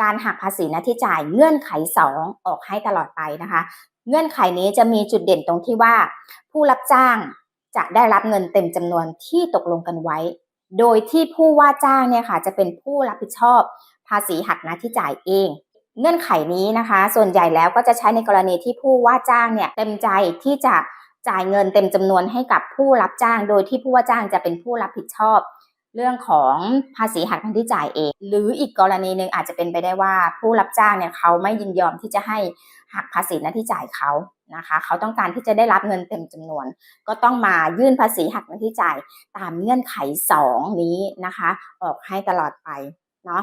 การหักภาษีหน้าที่จ่ายเงื่อนไข 2 ออกให้ตลอดไปนะคะ เงื่อนไขนี้จะมีจุดเด่นตรงที่ว่า ผู้รับจ้างจะได้รับเงินเต็มจำนวนที่ตกลงกันไว้ โดยที่ผู้ว่าจ้างเนี่ยค่ะจะเป็นผู้รับผิดชอบภาษีหักหน้าที่จ่ายเอง เงื่อนไขนี้นะคะ ส่วนใหญ่แล้วก็จะใช้ในกรณีที่ผู้ว่าจ้างเนี่ยเต็มใจที่จะจ่ายเงินเต็มจำนวนให้กับผู้รับจ้าง โดยที่ผู้ว่าจ้างจะเป็นผู้รับผิดชอบ เรื่องของภาษีหักหน้าที่จ่ายเอง หรืออีกกรณีหนึ่งอาจจะเป็นไปได้ว่าผู้รับจ้างเนี่ยเขาไม่ยินยอมที่จะให้หักภาษีหน้าที่จ่ายเขานะคะ เขาต้องการที่จะได้รับเงินเต็มจำนวน ก็ต้องมายื่นภาษีหักหน้าที่จ่ายตามเงื่อนไข 2 นี้นะคะ ออกให้ตลอดไปเนาะ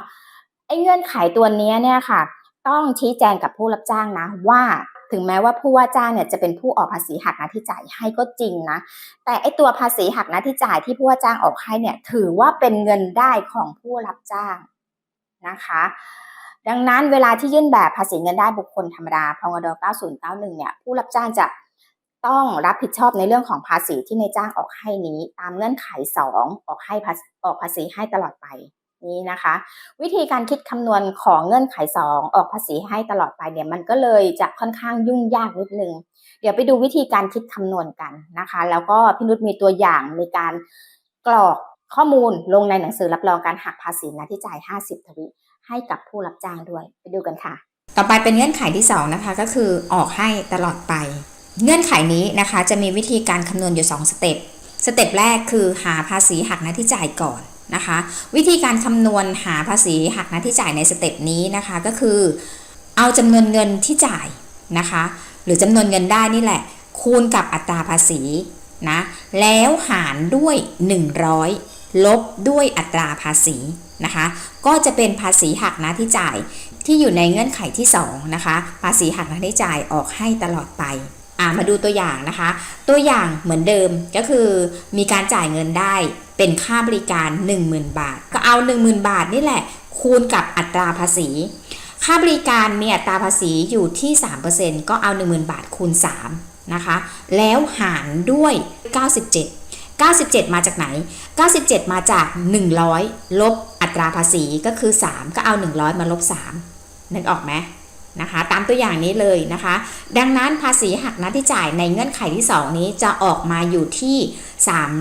ไอ้เงื่อนไขตัวนี้เนี่ยค่ะ ต้องชี้แจงกับผู้รับจ้างนะว่า ถึงแม้ว่าผู้ว่าจ้างเนี่ยจะเป็นผู้ออกภาษีหักหน้าที่จ่ายให้ก็จริงนะ แต่ไอตัวภาษีหักหน้าที่จ่ายที่ผู้ว่าจ้างออกให้เนี่ยถือว่าเป็นเงินได้ของผู้รับจ้างนะคะ ดังนั้นเวลาที่ยื่นแบบภาษีเงินได้บุคคลธรรมดาพงด9091 เนี่ยผู้รับจ้างจะต้องรับผิดชอบในเรื่องของภาษีที่นายจ้างออกให้นี้ ตามเงื่อนไข 2 ออกให้ออกภาษีให้ตลอดไป นี้นะคะ วิธีการคิดคำนวณของเงื่อนไข 2 ออกภาษีให้ตลอดไปเนี่ยมันก็เลยจะค่อนข้างยุ่งยากนิดนึง เดี๋ยวไปดูวิธีการคิดคำนวณกันนะคะ แล้วก็พี่นุชมีตัวอย่างในการกรอกข้อมูลลงในหนังสือรับรองการหักภาษีหน้าที่จ่าย 50 ทวีให้กับผู้รับจ้างด้วย ไปดูกันค่ะ ต่อไปเป็นเงื่อนไขที่ 2 นะคะ ก็คือออกให้ตลอดไป เงื่อนไขนี้นะคะจะมีวิธีการคำนวณอยู่ 2 สเต็ป สเต็ปแรกคือหาภาษีหักหน้าที่จ่ายก่อน นะคะ วิธีการคำนวณหาภาษีหักหน้าที่จ่ายในสเต็ปนี้นะคะก็คือ เอาจำนวนเงินที่จ่ายนะคะ หรือจำนวนเงินได้นี่แหละ คูณกับอัตราภาษีนะแล้วหารด้วย 100 ลบด้วยอัตราภาษีนะคะ ก็จะเป็นภาษีหักหน้าที่จ่ายที่อยู่ในเงื่อนไขที่2นะคะภาษีหักหน้าที่จ่ายออกให้ตลอดไป อ่ามาดูตัวอย่างนะคะ ตัวอย่างเหมือนเดิมก็คือมีการจ่ายเงินได้เป็นค่าบริการ 10,000 บาท ก็เอา 10,000 บาทนี่แหละ คูณกับอัตราภาษี ค่าบริการเนี่ยอัตราภาษีอยู่ที่ 3%ก็เอา 10,000 บาทคูณ 3 นะคะ แล้วหารด้วย 97 97 มาจากไหน 97 มาจาก 100 ลบอัตราภาษีก็คือ 3 ก็เอา 100 มาลบ 3 นึกออกไหม นะคะ ตามตัวอย่างนี้เลยนะคะ ดังนั้นภาษีหักหน้าที่จ่ายในเงื่อนไขที่ 2 นี้จะออกมาอยู่ที่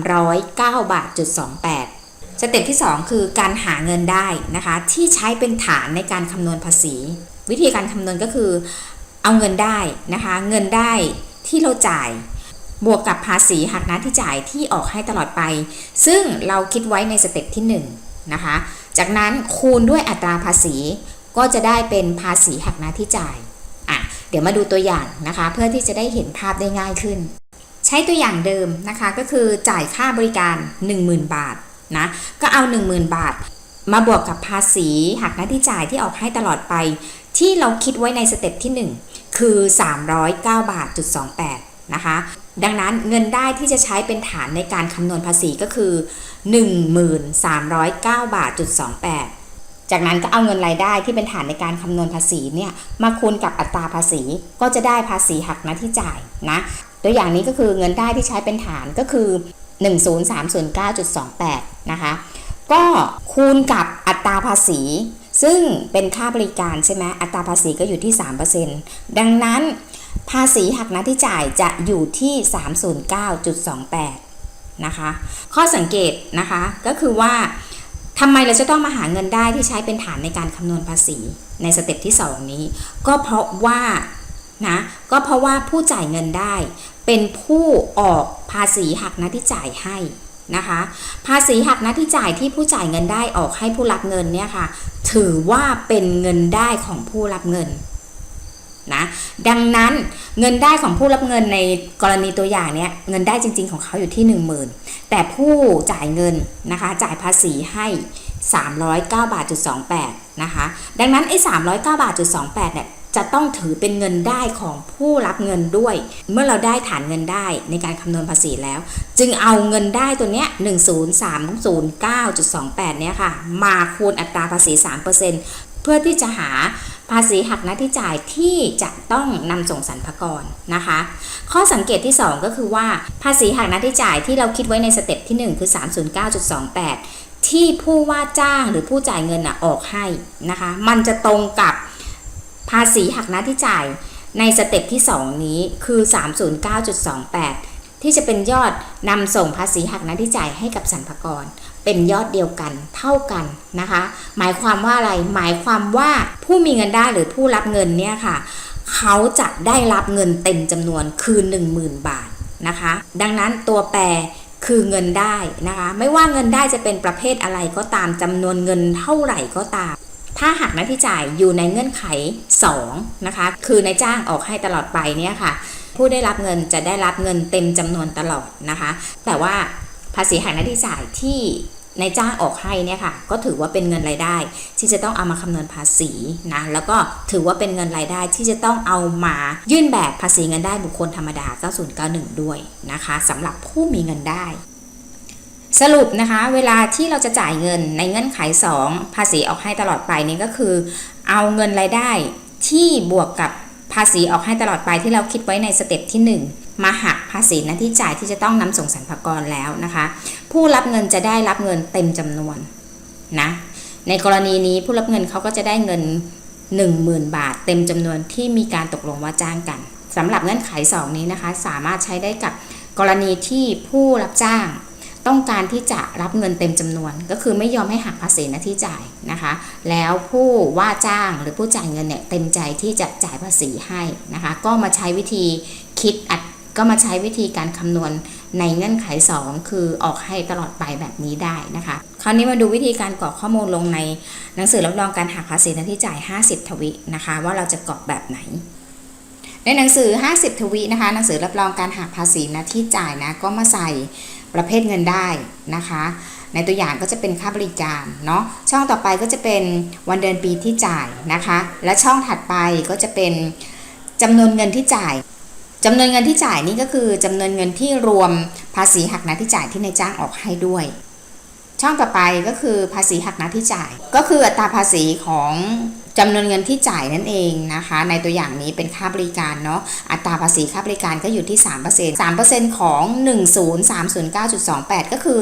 309บาทจุด28สเต็ปที่ 2 คือการหาเงินได้นะคะ ที่ใช้เป็นฐานในการคำนวณภาษี วิธีการคำนวณก็คือ เอาเงินได้นะคะ เงินได้ที่เราจ่ายบวกกับภาษีหักหน้าที่จ่ายที่ออกให้ตลอดไป ซึ่งเราคิดไว้ในสเต็ปที่ 1 นะคะ จากนั้นคูณด้วยอัตราภาษี ก็จะได้เป็นภาษีหักหน้าที่จ่ายอะเดี๋ยวมาดูตัวอย่างนะคะ เพื่อที่จะได้เห็นภาพได้ง่ายขึ้น ใช้ตัวอย่างเดิมนะคะก็คือจ่ายค่าบริการ 10,000 บาทนะก็เอา 10,000 บาท มาบวกกับภาษีหักหน้าที่จ่ายที่ออกให้ตลอดไป ที่เราคิดไว้ในสเต็ปที่ 1 คือ 309บาทจุด28นะคะดังนั้นเงินได้ที่จะใช้เป็นฐานในการคำนวณภาษีก็คือ 1309บาทจุด28 จากนั้นก็เอาเงินรายได้ที่เป็นฐานในการคำนวณภาษีเนี่ยมาคูณกับอัตราภาษี ก็จะได้ภาษีหักหน้าที่จ่ายนะตัวอย่างนี้ก็คือเงินได้ที่ใช้เป็นฐานก็คือ 10309.28 นะคะ ก็คูณกับอัตราภาษี ซึ่งเป็นค่าบริการใช่ไหมอัตราภาษีก็อยู่ที่ 3%ดังนั้นภาษีหักหน้าที่จ่ายจะอยู่ที่ 309.28 นะคะ ข้อสังเกตนะคะก็คือว่า ทำไมเราจะต้องมาหาเงินได้ที่ใช้เป็นฐานในการคำนวณภาษีในสเต็ปที่ 2 นี้ ก็เพราะว่านะก็เพราะว่าผู้จ่ายเงินได้ เป็นผู้ออกภาษีหักหน้าที่จ่ายให้นะคะ ภาษีหักหน้าที่จ่ายที่ผู้จ่ายเงินได้ออกให้ผู้รับเงินเนี่ยค่ะ ถือว่าเป็นเงินได้ของผู้รับเงิน นะดังนั้นเงินได้ของผู้รับเงินในกรณีตัวอย่างเนี้ยเงินได้จริง ๆ ของเขาอยู่ที่ 10,000 แต่ผู้จ่ายเงินนะคะจ่ายภาษีให้ 309 บาทจุด28นะคะดังนั้นไอ้309 บาทจุด28เนี่ยจะต้องถือเป็นเงินได้ของผู้รับเงินด้วย เมื่อเราได้ฐานเงินได้ในการคำนวณภาษีแล้ว จึงเอาเงินได้ตัวเนี้ย10309.28เนี่ยค่ะ มาคูณอัตราภาษี 3%เพื่อที่จะหา ภาษีหักหน้าที่จ่ายที่จะต้องนำส่งสรรพากรนะคะ ข้อสังเกตที่ 2 ก็คือว่าภาษีหักหน้าที่จ่ายที่เราคิดไว้ในสเต็ปที่ 1 คือ 309.28 ที่ผู้ว่าจ้างหรือผู้จ่ายเงินน่ะออกให้นะคะ มันจะตรงกับภาษีหักหน้าที่จ่ายในสเต็ปที่ 2 นี้คือ 309.28 ที่จะเป็นยอดนำส่งภาษีหักหน้าที่จ่ายให้กับสรรพากร เป็นยอดเดียวกันเท่ากันนะคะ หมายความว่าอะไรหมายความว่าผู้มีเงินได้หรือผู้รับเงินเนี่ยค่ะ เขาจะได้รับเงินเต็มจำนวนคือ 10,000 บาทนะคะ ดังนั้นตัวแปรคือเงินได้นะคะ ไม่ว่าเงินได้จะเป็นประเภทอะไรก็ตามจำนวนเงินเท่าไหร่ก็ตาม ถ้าหักหน้าที่จ่ายอยู่ในเงื่อนไข 2 นะคะ คือนายจ้างออกให้ตลอดไปเนี่ยค่ะ ผู้ได้รับเงินจะได้รับเงินเต็มจำนวนตลอดนะคะ แต่ว่าภาษีหักหน้าที่จ่ายที่ นายจ้างออกให้เนี่ยค่ะก็ถือว่าเป็นเงินรายได้ ที่จะต้องเอามาคำนวณภาษีนะแล้วก็ถือว่าเป็นเงินรายได้ที่จะต้องเอามายื่นแบบภาษีเงินได้บุคคลธรรมดา 9091 ด้วยนะคะสำหรับผู้มีเงินได้สรุปนะคะ เวลาที่เราจะจ่ายเงินในเงื่อนไข 2 ภาษีออกให้ตลอดไปนี่ก็คือ เอาเงินรายได้ที่บวกกับภาษีออกให้ตลอดไปที่เราคิดไว้ในสเต็ปที่ 1 มาหักภาษีหน้าที่จ่ายที่จะต้องนำส่งสรรพากรแล้วนะคะ ผู้รับเงินจะได้รับเงินเต็มจำนวนนะในกรณีนี้ผู้รับเงินเขาก็จะได้เงิน 10,000 บาท เต็มจำนวนที่มีการตกลงว่าจ้างกันสำหรับเงื่อนไข 2 นี้นะคะ สามารถใช้ได้กับกรณีที่ผู้รับจ้างต้องการที่จะรับเงินเต็มจำนวน ก็คือไม่ยอมให้หักภาษีหน้าที่จ่ายนะคะ แล้วผู้ว่าจ้างหรือผู้จ่ายเงินเนี่ยเต็มใจที่จะจ่ายภาษีให้นะคะ ก็มาใช้วิธีคิดอัด ก็มาใช้วิธีการคำนวณในเงื่อนไข 2 คือออกให้ตลอดไปแบบนี้ได้นะคะ คราวนี้มาดูวิธีการกรอกข้อมูลลงในหนังสือรับรองการหักภาษีหน้าที่จ่าย 50 ทวินะคะ ว่าเราจะกรอกแบบไหน ในหนังสือ 50 ทวินะคะหนังสือรับรองการหักภาษีหน้าที่จ่ายนะก็มาใส่ประเภทเงินได้นะคะ ในตัวอย่างก็จะเป็นค่าบริการเนาะช่องต่อไปก็จะเป็นวันเดือนปีที่จ่ายนะคะ และช่องถัดไปก็จะเป็นจำนวนเงินที่จ่าย จำนวนเงินที่จ่ายนี่ก็คือจำนวนเงินที่รวมภาษีหักหน้าที่จ่ายที่นายจ้างออกให้ด้วย ช่องต่อไปก็คือภาษีหักหน้าที่จ่าย ก็คืออัตราภาษีของจำนวนเงินที่จ่ายนั่นเองนะคะ ในตัวอย่างนี้เป็นค่าบริการเนาะอัตราภาษีค่าบริการก็อยู่ที่ 3% 3%ของ 10309.28 ก็คือ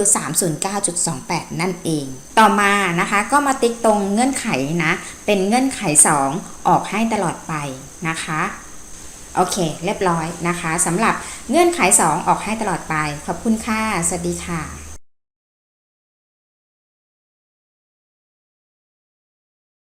309.28 นั่นเอง ต่อมานะคะก็มาติ๊กตรงเงื่อนไขนะ เป็นเงื่อนไข 2 ออกให้ตลอดไปนะคะ โอเค เรียบร้อยนะคะสำหรับเงื่อนไข 2 ออกให้ตลอดไป ขอบคุณค่ะ สวัสดีค่ะ